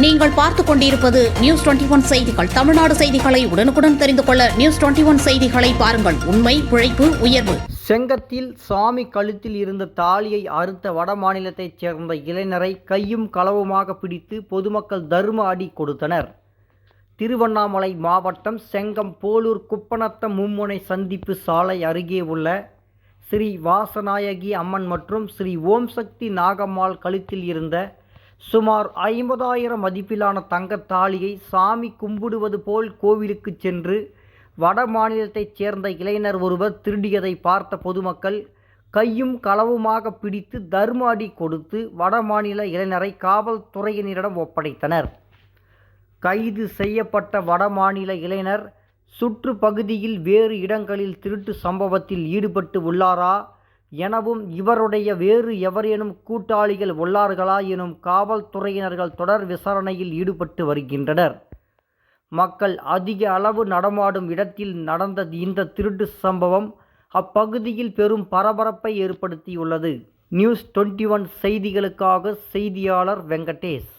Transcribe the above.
நீங்கள் பார்த்துக் கொண்டிருப்பது நியூஸ் டுவெண்டி ஒன் செய்திகள். தமிழ்நாடு செய்திகளை உடனுக்குடன் தெரிந்து கொள்ள நியூஸ் டுவெண்டி ஒன் செய்திகளை பாருங்கள். உண்மை உழைப்பு உயர்வு. செங்கத்தில் சாமி கழுத்தில் இருந்த தாலியை அறுத்த வட மாநிலத்தைச் சேர்ந்த இளைஞரை கையும் களவுமாக பிடித்து பொதுமக்கள் தர்ம அடி கொடுத்தனர். திருவண்ணாமலை மாவட்டம் செங்கம் போலூர் குப்பநத்தம் மும்முனை சந்திப்பு சாலை அருகே உள்ள ஸ்ரீ வாசநாயகி அம்மன் மற்றும் ஸ்ரீ ஓம் சக்தி நாகம்மாள் கழுத்தில் இருந்த சுமார் ஐம்பதாயிரம் மதிப்பிலான தங்கத் தாலியை சாமி கும்பிடுவது போல் கோவிலுக்கு சென்று வட மாநிலத்தைச் சேர்ந்த இளைஞர் ஒருவர் திருடியதை பார்த்த பொதுமக்கள் கையும் களவுமாக பிடித்து தர்ம அடி கொடுத்து வடமாநில இளைஞரை காவல்துறையினரிடம் ஒப்படைத்தனர். கைது செய்யப்பட்ட வடமாநில இளைஞர் சுற்று பகுதியில் வேறு இடங்களில் திருட்டு சம்பவத்தில் ஈடுபட்டு உள்ளாரா? எனவும் இவருடைய வேறு எவரேனும் கூட்டாளிகள் உள்ளார்களா எனும் காவல்துறையினர்கள் தொடர் விசாரணையில் ஈடுபட்டு வருகின்றனர். மக்கள் அதிக அளவு நடமாடும் இடத்தில் நடந்த இந்த திருட்டு சம்பவம் அப்பகுதியில் பெரும் பரபரப்பை ஏற்படுத்தியுள்ளது. நியூஸ் டுவெண்ட்டி ஒன் செய்திகளுக்காக செய்தியாளர் வெங்கடேஷ்.